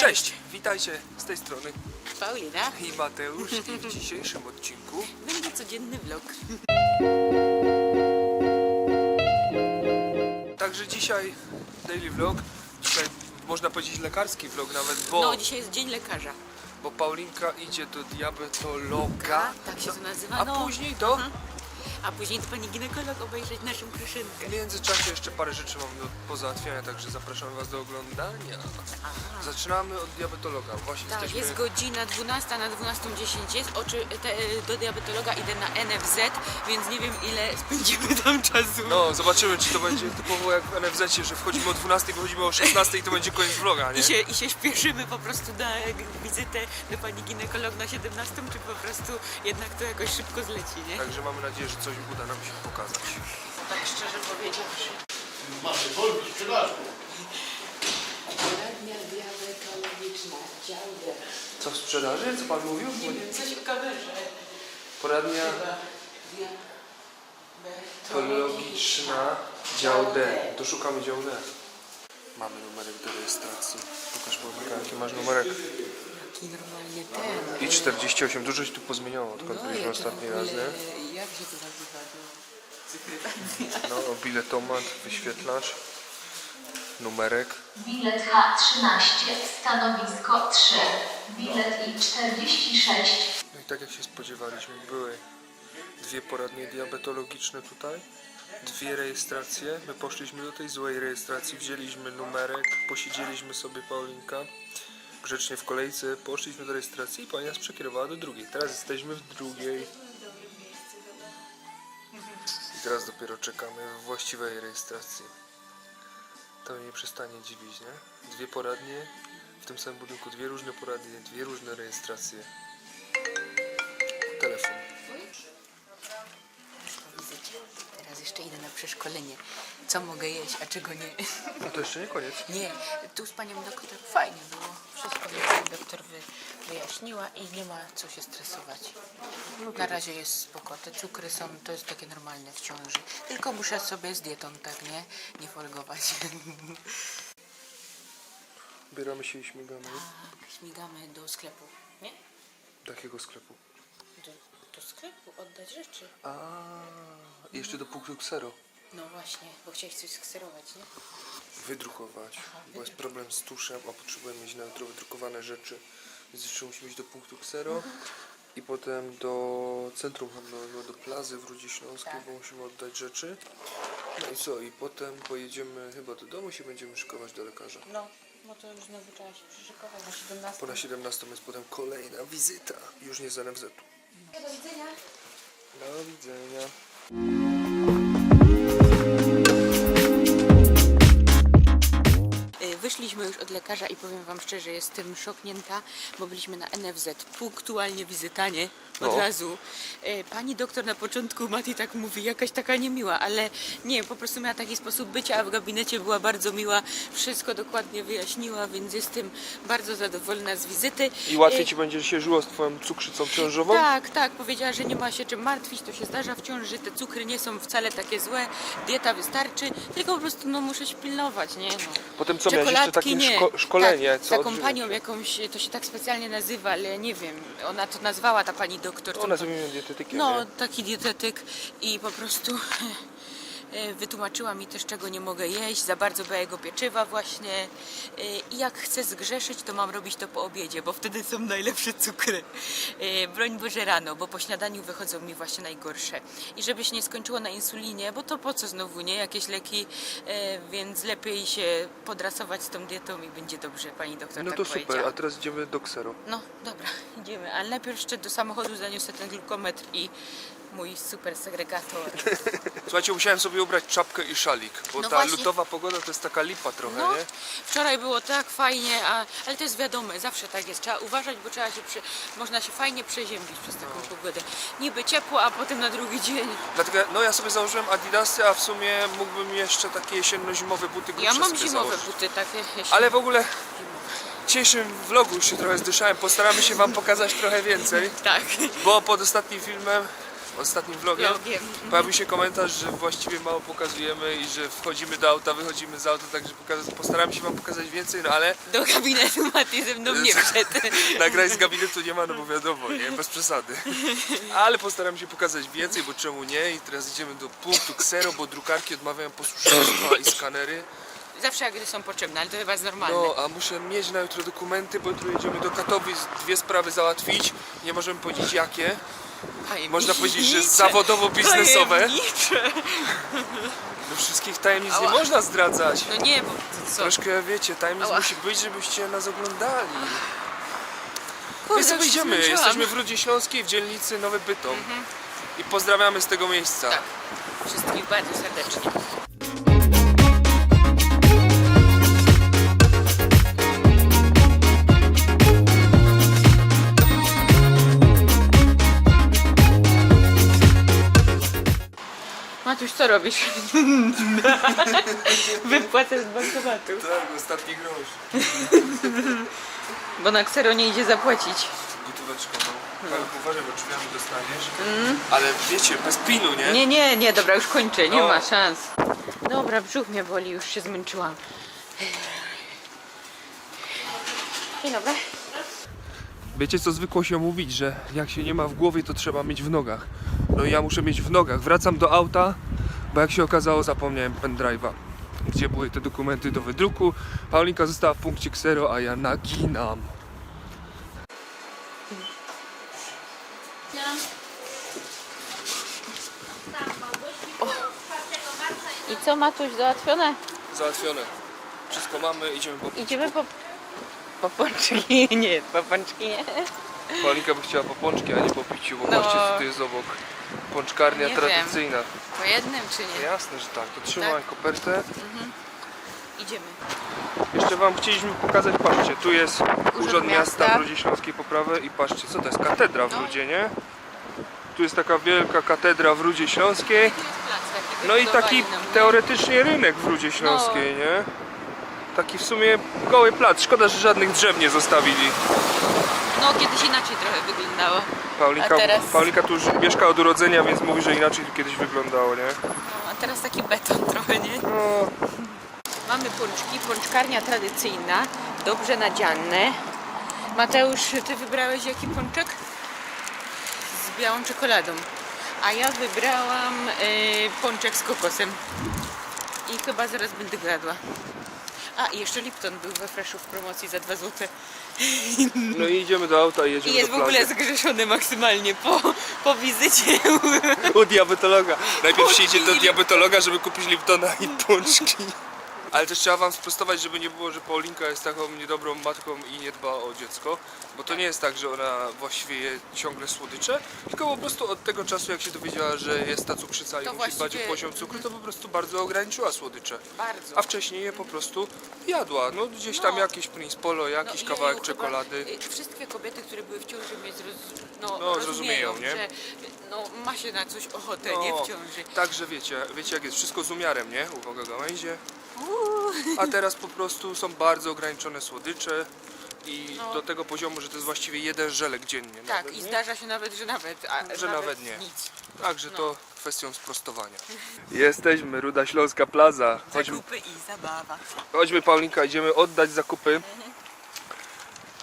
Cześć, witajcie z tej strony Paulina. i Mateusz i w dzisiejszym odcinku Będzie codzienny vlog. Także dzisiaj daily vlog, dzisiaj można powiedzieć lekarski vlog nawet, bo, No, dzisiaj jest dzień lekarza. bo Paulinka idzie do diabetologa, Tak się to nazywa. a no. później do... A później to pani ginekolog obejrzeć naszą kruszynkę. W międzyczasie jeszcze parę rzeczy mam do pozałatwiania, także zapraszamy Was do oglądania. Zaczynamy od diabetologa, właśnie Tak, jesteśmy... jest godzina 12 na 12.10 jest. Oczy, te, do diabetologa idę na NFZ, więc nie wiem ile spędzimy tam czasu. No, zobaczymy, czy to będzie typowo jak w NFZ, że wchodzimy o 12, wychodzimy o 16 i to będzie koniec vloga, nie? I się, I się śpieszymy po prostu na wizytę do pani ginekolog na 17, czy po prostu jednak to jakoś szybko zleci, nie? Także mamy nadzieję, że coś uda nam się pokazać. Tak szczerze powiedziawszy. Masz wolny sprzedażku. Poradnia diabetologiczna, dział D. Co w sprzedaży? Co Pan mówił? Nie wiem, coś o kamerze. Poradnia Diabetologiczna, dział D. To szukamy dział D. Mamy numerek do rejestracji. Pokaż Paulinka, jaki masz numerek. Taki normalnie ten. I 48, dużo się tu pozmieniało, odkąd No, byliśmy ostatni w raz, nie? Jak się to nazywa? No, No, o biletomat, wyświetlacz, numerek. Bilet H13, stanowisko 3. Bilet I46. No i tak jak się spodziewaliśmy, były dwie poradnie diabetologiczne tutaj, dwie rejestracje. My poszliśmy do tej złej rejestracji, wzięliśmy numerek, posiedzieliśmy sobie Paulinka grzecznie w kolejce, poszliśmy do rejestracji i pani nas przekierowała do drugiej. Teraz jesteśmy w drugiej. I teraz dopiero czekamy w właściwej rejestracji. To mnie nie przestanie dziwić, nie? Dwie poradnie w tym samym budynku, dwie różne poradnie, dwie różne rejestracje. Telefon. Teraz jeszcze idę na przeszkolenie. Co mogę jeść, a czego nie? No to jeszcze nie koniec. Nie, tu z panią doktor fajnie było. Wszystko mi pani doktor wy, wyjaśniła i nie ma co się stresować. Na razie jest spoko. Te cukry są, to jest takie normalne w ciąży. Tylko muszę sobie z dietą tak, nie? Nie folgować. Ubieramy się i śmigamy. Tak, śmigamy do sklepu. Nie? Takiego sklepu. Do, do sklepu oddać rzeczy. A jeszcze do punktu Xero. No właśnie, bo chciałeś coś skserować, nie? Wydrukować. Bo jest problem z tuszem, a potrzebujemy mieć na jutro wydrukowane rzeczy. Więc jeszcze musimy iść do punktu Xero. I potem do centrum handlowego, do plazy w Rudzie Śląskiej, Tak. bo musimy oddać rzeczy. No i co? I potem pojedziemy chyba do domu i się będziemy szykować do lekarza. No, no to już znowu trzeba się przyszykować na 17. Po na 17 jest potem kolejna wizyta. Już nie z NFZ-u. Do widzenia. Do widzenia. Wyszliśmy już od lekarza i powiem Wam szczerze, jestem szoknięta, bo byliśmy na NFZ, punktualnie wizytanie od No. razu. Y, Pani doktor na początku, Mati tak mówi, jakaś taka niemiła, ale nie, po prostu miała taki sposób bycia, a w gabinecie była bardzo miła, wszystko dokładnie wyjaśniła, więc jestem bardzo zadowolona z wizyty. I łatwiej Y, ci będzie się żyło z twoją cukrzycą ciążową? tak, tak, powiedziała, że nie ma się czym martwić, to się zdarza w ciąży, te cukry nie są wcale takie złe, dieta wystarczy, tylko po prostu no muszę się pilnować, nie? No. Potem co, miałeś jeszcze takie nie. szko- szkolenie, tak, co taką panią jakąś, to się tak specjalnie nazywa, ale nie wiem, ona to nazwała ta pani doktor. to- Ona zajmuje dietetykiem, No, nie? taki dietetyk i po prostu wytłumaczyła mi też, czego nie mogę jeść, za bardzo białego pieczywa właśnie E, i jak chcę zgrzeszyć, to mam robić to po obiedzie, bo wtedy są najlepsze cukry. E, Broń Boże rano, bo po śniadaniu wychodzą mi właśnie najgorsze. I żeby się nie skończyło na insulinie, bo to po co znowu, nie? Jakieś leki, więc lepiej się podrasować z tą dietą i będzie dobrze, pani doktor No tak to super, a teraz idziemy do Xero. No dobra, idziemy, ale najpierw jeszcze do samochodu zaniosę ten glukometr i mój super segregator. Słuchajcie, musiałem sobie ubrać czapkę i szalik, bo No ta właśnie. lutowa pogoda to jest taka lipa trochę, No, nie? wczoraj było tak fajnie, a, ale to jest wiadome, zawsze tak jest. Trzeba uważać, bo trzeba się przy, można się fajnie przeziębić przez taką No. pogodę. Niby ciepło, a potem na drugi dzień. Dlatego, no ja sobie założyłem adidasy, a w sumie mógłbym jeszcze takie jesienno-zimowe buty grubsze Ja mam sobie zimowe założyć. buty takie. jeśli- Ale w ogóle w dzisiejszym vlogu już się trochę zdyszałem, postaramy się wam pokazać trochę więcej, Tak. bo pod ostatnim filmem ostatnim vlogiem, Vlogiem. pojawił się komentarz, że właściwie mało pokazujemy i że wchodzimy do auta, wychodzimy z auta, także pokaza- postaramy się wam pokazać więcej, no ale Do gabinetu Mati ze mną nie wszedł. nagrać z gabinetu nie ma, no bo wiadomo, nie, bez przesady. Ale postaram się pokazać więcej, bo czemu nie? I teraz idziemy do punktu Xero, bo drukarki odmawiają posłuszeństwa i skanery. Zawsze jak są potrzebne, ale to chyba jest normalne. No, a muszę mieć na jutro dokumenty, bo jutro jedziemy do Katowic, dwie sprawy załatwić. Nie możemy powiedzieć jakie. Można powiedzieć, że zawodowo-biznesowe. Tajemnicze. No wszystkich tajemnic nie Ała. można zdradzać. No nie, bo to co? Troszkę wiecie, tajemnic Ała. musi być, żebyście nas oglądali. Kurde, Więc już się zmęczyłam. jesteśmy w Rudzie Śląskiej, w dzielnicy Nowy Bytom. I pozdrawiamy z tego miejsca. Tak. Wszystkich bardzo serdecznie. Co robisz? Wypłacę z bankomatu. Tak, ostatni grosz. Bo na ksero nie idzie zapłacić. Gotóweczka, no. Ale uważaj, bo drzwiami dostaniesz. Ale wiecie, bez pinu, nie? Nie, nie, nie, dobra, już kończę, nie No. ma szans. Dobra, brzuch mnie boli, już się zmęczyłam. Dzień dobry. Wiecie co zwykło się mówić, że jak się nie ma w głowie, to trzeba mieć w nogach. No i ja muszę mieć w nogach. Wracam do auta, bo jak się okazało, zapomniałem pendrive'a. Gdzie były te dokumenty do wydruku. Paulinka została w punkcie Xero, a ja naginam. I co, Matuś, załatwione? Załatwione. Wszystko mamy, idziemy po... Idziemy po... Po pączki, nie, po pączki nie. Paulinka by chciała po pączki, a nie po piciu, bo No. patrzcie co tu jest obok. Pączkarnia Nie wiem. tradycyjna. Po jednym czy nie? Jasne, że tak. To trzymaj Tak. kopertę. Idziemy. Jeszcze wam chcieliśmy pokazać, patrzcie, tu jest Urząd, Miasta Miasta. w Rudzie Śląskiej po prawej i patrzcie, co to jest? Katedra w No. Rudzie, nie? Tu jest taka wielka katedra w Rudzie Śląskiej. Tu jest plac taki, No i taki nam, nie? teoretycznie rynek w Rudzie Śląskiej, nie? Taki w sumie goły plac. Szkoda, że żadnych drzew nie zostawili. No, kiedyś inaczej trochę wyglądało. Paulinka, A teraz- Paulinka tu już mieszka od urodzenia, więc mówi, że inaczej tu kiedyś wyglądało, nie? No, a teraz taki beton trochę, nie? No, Mamy pączki, pączkarnia tradycyjna, dobrze nadziane. Mateusz, ty wybrałeś jaki pączek? Z białą czekoladą. A ja wybrałam e, pączek z kokosem. I chyba zaraz będę jadła. A, i jeszcze Lipton był we Freshu w promocji za 2 zł. no i idziemy do auta i jedziemy I jest do w ogóle plaży. zgrzeszony maksymalnie po, po wizycie. U diabetologa. Najpierw się idzie do diabetologa, żeby kupić Liptona i pączki. Ale też trzeba wam sprostować, żeby nie było, że Paulinka jest taką niedobrą matką i nie dba o dziecko. Bo to nie jest tak, że ona właściwie je ciągle słodycze, tylko po prostu od tego czasu, jak się dowiedziała, że jest ta cukrzyca i To musi dbać o właściwie- poziom cukru, to po prostu bardzo ograniczyła słodycze. Bardzo. A wcześniej je po prostu jadła. No gdzieś tam No. jakieś Prince Polo, jakiś No, kawałek czekolady. Y, wszystkie kobiety, które były w ciąży mnie zroz, no, No, rozumieją, zrozumieją, nie? że no, ma się na coś ochotę, No, nie w ciąży. Także wiecie, wiecie jak jest, wszystko z umiarem, nie? Uwaga gałęzie. A teraz po prostu są bardzo ograniczone słodycze i No. do tego poziomu, że to jest właściwie jeden żelek dziennie. Tak, nawet, i nie? zdarza się nawet, że nawet, a, Że nawet nie. nic. Także no. to kwestią sprostowania. Jesteśmy, Ruda Śląska Plaza. Chodźmy, Zakupy i zabawa. chodźmy Paulinka, idziemy oddać zakupy,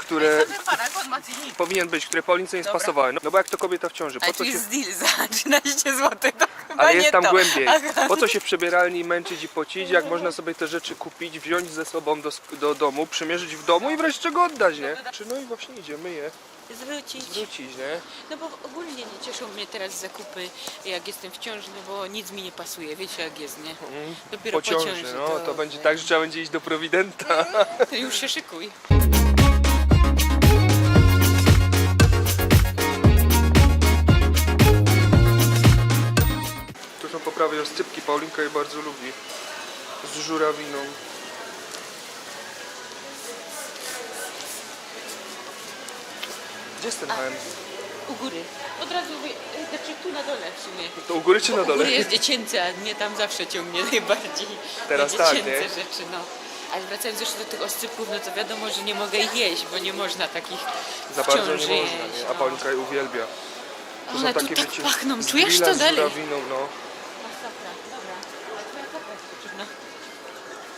które powinien być, które Paulince nie Dobra. spasowały. No, no bo jak to kobieta w ciąży, po co się... jest deal za 13 zł, to chyba Ale jest tam to. głębiej. Aha. Po co się w przebieralni męczyć i pocić, jak można sobie te rzeczy kupić, wziąć ze sobą do, do domu, przymierzyć w domu i wreszcie go oddać, nie? Czy no i właśnie idziemy je Zwrócić. wrócić, nie? No bo ogólnie nie cieszą mnie teraz zakupy, jak jestem w ciąży, no bo nic mi nie pasuje, wiecie jak jest, nie? Dopiero Po ciąży, no to będzie tak, że trzeba będzie iść do Prowidenta. To już się szykuj. Prawej oscypki, Paulinka je bardzo lubi. Z żurawiną. Gdzie jest ten HM? U góry. Od razu, wy- znaczy tu na dole w sumie. To u góry czy na U góry dole? jest dziecięce, a mnie tam zawsze ciągnie najbardziej Teraz na tak, dziecięce nie? rzeczy, no. Ale wracając jeszcze do tych oscypków, no to wiadomo, że nie mogę jeść, bo nie można takich Za w bardzo nie można, jeść. nie? A no. Paulinka je uwielbia. To One tu takie, tak pachną. z Czujesz grilla to z dalej? żurawiną, no. Masakra, dobra. A twoja karta jest potrzebna.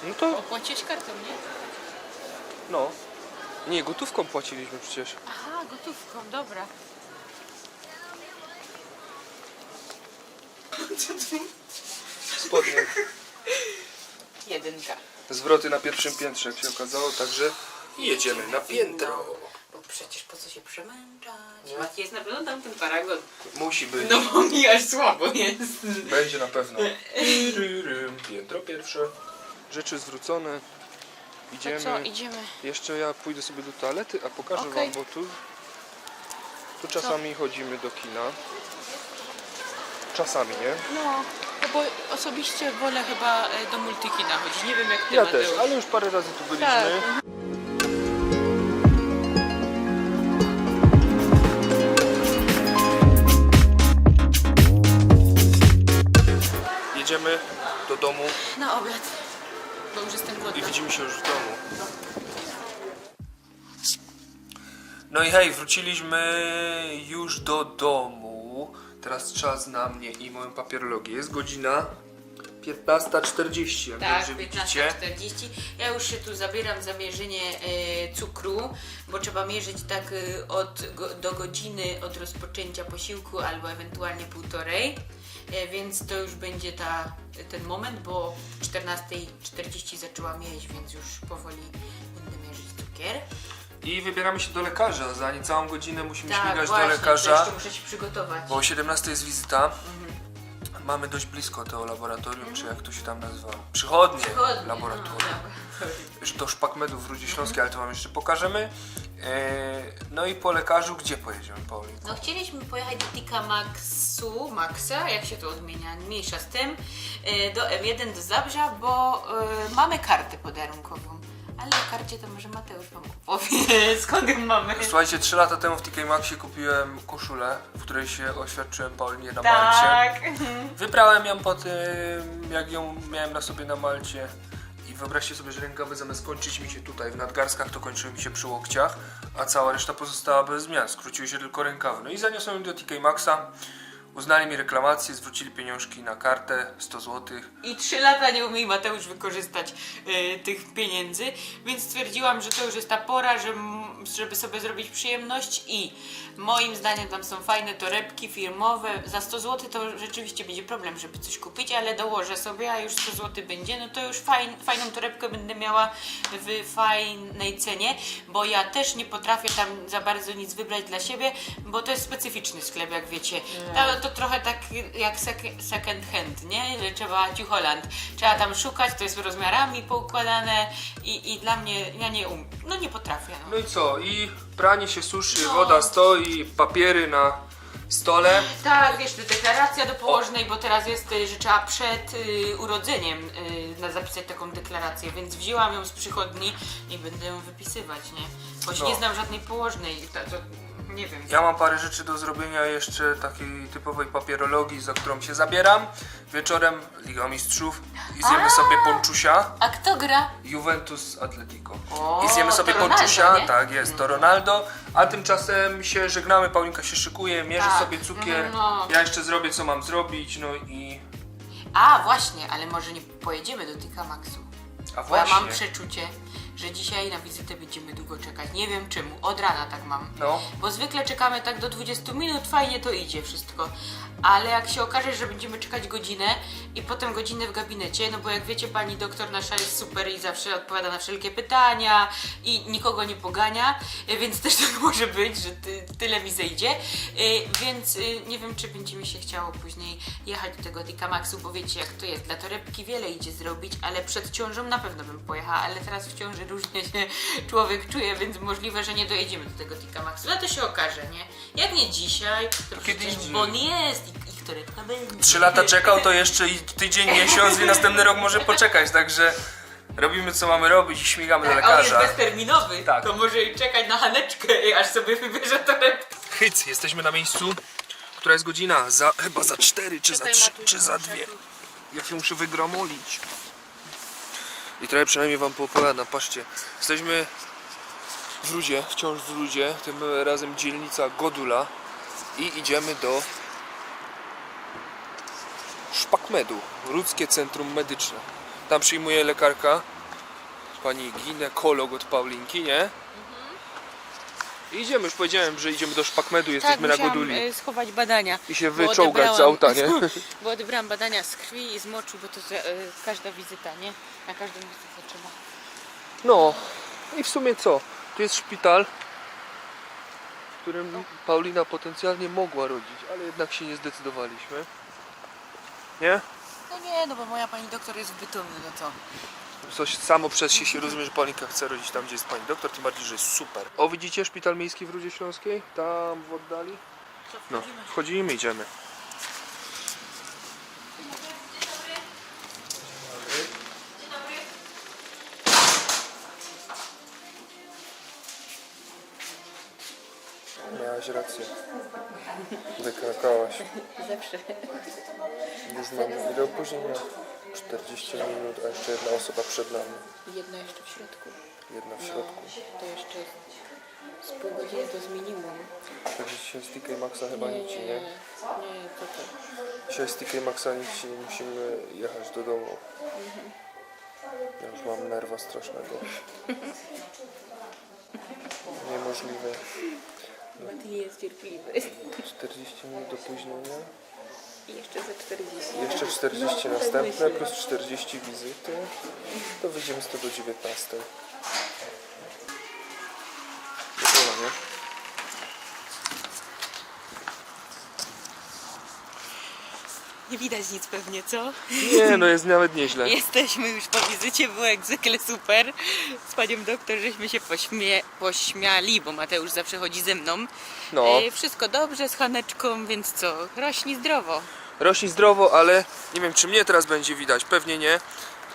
No to, Opłaciłeś kartą, nie? no. Nie, gotówką płaciliśmy przecież. Aha, gotówką, dobra. Spodnie. Jedynka. Zwroty na pierwszym piętrze, jak się okazało, także jedziemy na piętro. Bo przecież po co się przemęczać? Mati jest na pewno tam ten paragon. Musi być. No bo mi aż słabo jest. Będzie na pewno. Ryrym, Piętro pierwsze. Rzeczy zwrócone. To Idziemy. co, idziemy? Jeszcze ja pójdę sobie do toalety, a pokażę Okej. wam, bo tu, tu czasami chodzimy do kina. Czasami, nie? No, no bo osobiście wolę chyba e, do multikina chodzić. Nie wiem jak ty Ja Mateusz. też, ale już parę razy tu byliśmy. Tak. Jedziemy do domu Na obiad. Bo już jestem i głodna. widzimy się już w domu. No i hej, wróciliśmy już do domu. Teraz czas na mnie i moją papierologię. Jest godzina 15.40, jak Tak, dobrze widzicie. 15.40. Ja już się tu zabieram za mierzenie e, cukru, bo trzeba mierzyć tak e, od, go, do godziny od rozpoczęcia posiłku albo ewentualnie półtorej. E, więc to już będzie ta, ten moment, bo o 14.40 zaczęłam jeść, więc już powoli będę mierzyć cukier. I wybieramy się do lekarza. Za niecałą godzinę musimy śmigać do Tak, właśnie, to lekarza. jeszcze muszę się przygotować. Bo o 17 jest wizyta. Mamy dość blisko to laboratorium, czy jak to się tam nazywa? Przychodnie, Przychodnie, laboratorium. No, laboratorium. Już do szpakmedów w Rudzie Śląskiej, ale to wam jeszcze pokażemy. E, no i po lekarzu gdzie pojedziemy, Paulinko? No chcieliśmy pojechać do Tika Maxu, Maxa, jak się to odmienia, mniejsza z tym, y, do M1 do Zabrza, bo y, mamy kartę podarunkową. Ale o karcie to może Mateusz wam powie, skąd ją mamy. Słuchajcie, 3 lata temu w TK Maxie kupiłem koszulę, w której się oświadczyłem Paulinie na Malcie. Tak. Wybrałem ją po tym, jak ją miałem na sobie na Malcie. I wyobraźcie sobie, że rękawy zamiast kończyć mi się tutaj w nadgarstkach, to kończyły mi się przy łokciach, a cała reszta pozostała bez zmian. Skróciły się tylko rękawy. No i zaniosłem ją do TK Maxa. Uznali mi reklamację, zwrócili pieniążki na kartę 100 zł. I trzy lata nie umie Mateusz wykorzystać y, tych pieniędzy, więc stwierdziłam, że to już jest ta pora, że, żeby sobie zrobić przyjemność i moim zdaniem tam są fajne torebki firmowe. Za 100 zł to rzeczywiście będzie problem, żeby coś kupić, ale dołożę sobie, a już 100 zł będzie, no to już fajn, fajną torebkę będę miała w fajnej cenie, bo ja też nie potrafię tam za bardzo nic wybrać dla siebie, bo to jest specyficzny sklep, jak wiecie. To, to trochę tak jak second hand, nie? Że trzeba ciucholand. Trzeba tam szukać, to jest rozmiarami poukładane i, i dla mnie, ja nie um, no nie potrafię. No. No i co? I pranie się suszy, No. woda stoi, papiery na stole. Tak, wiesz, to deklaracja do położnej, bo teraz jest, y, że trzeba przed y, urodzeniem y, na zapisać taką deklarację, więc wzięłam ją z przychodni i będę ją wypisywać, nie? Choć No. nie znam żadnej położnej, to, to nie wiem. Ja mam parę rzeczy do zrobienia jeszcze takiej typowej papierologii, za którą się zabieram. Wieczorem Liga Mistrzów i zjemy sobie ponczusia. A kto gra? Juventus Atletico. O, I zjemy sobie to Ronaldo, ponczusia, nie? tak jest, to Ronaldo, a tymczasem się żegnamy, Paulinka się szykuje, mierzy Tak, sobie cukier, mhm, no. ja jeszcze zrobię co mam zrobić, no i... A, właśnie, ale może nie pojedziemy do Tika Maxu. A Bo ja właśnie, mam przeczucie, że dzisiaj na wizytę będziemy długo czekać. Nie wiem czemu, od rana tak mam. no, Bo zwykle czekamy tak do 20 minut, fajnie to idzie wszystko. Ale jak się okaże, że będziemy czekać godzinę i potem godzinę w gabinecie, no bo jak wiecie, pani doktor nasza jest super i zawsze odpowiada na wszelkie pytania i nikogo nie pogania, y, więc też tak może być, że ty, tyle mi zejdzie. Y, Więc y, nie wiem, czy będzie mi się chciało później jechać do tego Tika Maxu, bo wiecie jak to jest. Dla torebki wiele idzie zrobić, ale przed ciążą na pewno bym pojechała, ale teraz w ciąży różnie się człowiek czuje, więc możliwe, że nie dojedziemy do tego Tika Maxu. Ale to się okaże, nie? Jak nie dzisiaj, to, To przecież kiedy indziej. Bon jest i, i którego będzie. trzy lata czekał, to jeszcze i tydzień, miesiąc i następny rok może poczekać, także robimy co mamy robić i śmigamy do Tak, a on jest lekarza. bezterminowy, Tak. to może i czekać na Haneczkę, aż sobie wybierze torebkę. Hyc, jesteśmy na miejscu, która jest godzina, za, chyba za 4 czy za Czekaj, 3, Matuś, czy za muszę 2. tu- Ja się muszę wygramolić. I trochę przynajmniej wam poopowiadam, patrzcie. Jesteśmy w Rudzie, wciąż w Rudzie, tym razem dzielnica Godula. i idziemy do Szpakmedu, Ludzkie Centrum Medyczne. Tam przyjmuje lekarka, pani ginekolog od Paulinki, nie? Idziemy, już powiedziałem, że idziemy do Szpakmedu, jesteśmy na Tak, musiałam, Goduli. e, schować badania. I się bo wyczołgać z odebrałam- auta, nie? Bo odebrałam badania z krwi i z moczu, bo to e, każda wizyta, nie? Na każdą wizytę trzeba. No i w sumie co? Tu jest szpital, w którym Paulina potencjalnie mogła rodzić, ale jednak się nie zdecydowaliśmy. Nie? No nie, no bo moja pani doktor jest w Bytomiu, no to. Coś samo przez się się rozumie, że Paulinka chce rodzić tam, gdzie jest pani doktor, tym bardziej, że jest super. O, widzicie szpital miejski w Rudzie Śląskiej? Tam w oddali? No, wchodzimy, idziemy. Miałaś rację. Wykrakałaś. Zawsze. Już mamy ile opóźnienia? 40 minut, a jeszcze jedna osoba przed nami. Jedno jeszcze w środku. Jedna w No, środku. to jeszcze z pół godziny to z minimum. Także dzisiaj z TK Maxa chyba Nie, nic nie, nie? nie, to to. Dzisiaj z TK Maxa nic nie musimy jechać do domu. Ja już mam nerwa strasznego. Niemożliwe. Mati jest cierpliwy. 40 minut opóźnienia. I jeszcze za 40. Jeszcze 40 następne plus 40 wizyty. To wyjdziemy z tego 19. Gotowa, nie? Nie widać nic pewnie, co? Nie, no jest nawet nieźle. Jesteśmy już po wizycie, było jak zwykle super. Z panią doktor żeśmy się pośmie, pośmiali, bo Mateusz zawsze chodzi ze mną. No. E, wszystko dobrze z Haneczką, więc co? Rośnij zdrowo. Rośnie zdrowo, ale nie wiem czy mnie teraz będzie widać, pewnie nie.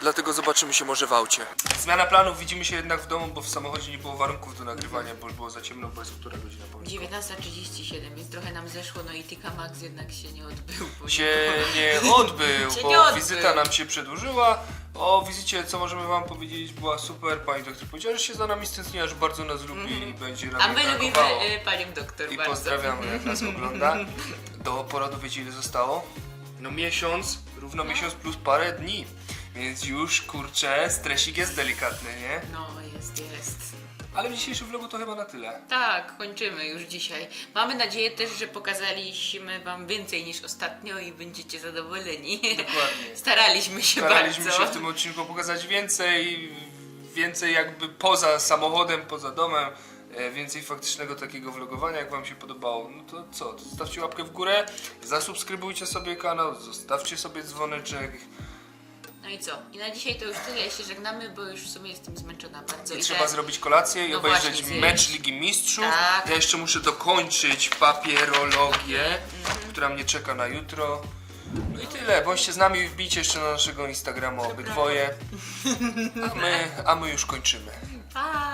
Dlatego zobaczymy się może w aucie. Zmiana planów, widzimy się jednak w domu, bo w samochodzie nie było warunków do nagrywania, bo już było za ciemno, bo jest która godzina powinna. 19.37, więc trochę nam zeszło, no i Tika Max jednak się nie odbył. bo się nie- odbył, Się bo nie odbył. wizyta nam się przedłużyła. O wizycie, co możemy wam powiedzieć, była super. Pani doktor powiedziała, że się za nami stęskniła, że bardzo nas lubi i będzie nam Mhm. A my lubimy e, panią doktor I bardzo. pozdrawiamy, jak nas ogląda. Do porodu wiecie ile zostało? No miesiąc, równo miesiąc plus parę dni. Więc już, kurczę, stresik jest delikatny, nie? No, jest, jest. Ale w dzisiejszym vlogu to chyba na tyle. Tak, kończymy już dzisiaj. Mamy nadzieję też, że pokazaliśmy Wam więcej niż ostatnio i będziecie zadowoleni. Dokładnie. Staraliśmy się Staraliśmy bardzo. się w tym odcinku pokazać więcej, więcej jakby poza samochodem, poza domem, e, więcej faktycznego takiego vlogowania, jak wam się podobało. No to co, to zostawcie łapkę w górę, zasubskrybujcie sobie kanał, zostawcie sobie dzwoneczek. No i co? I na dzisiaj to już tyle. się żegnamy, bo już w sumie jestem zmęczona bardzo. I trzeba zrobić kolację i No obejrzeć właśnie, zjeść. mecz Ligi Mistrzów. Tak. Ja jeszcze muszę dokończyć papierologię, która mnie czeka na jutro. No i tyle, bądźcie z nami, wbijcie jeszcze na naszego Instagrama obydwoje. A my, a my już kończymy. Pa!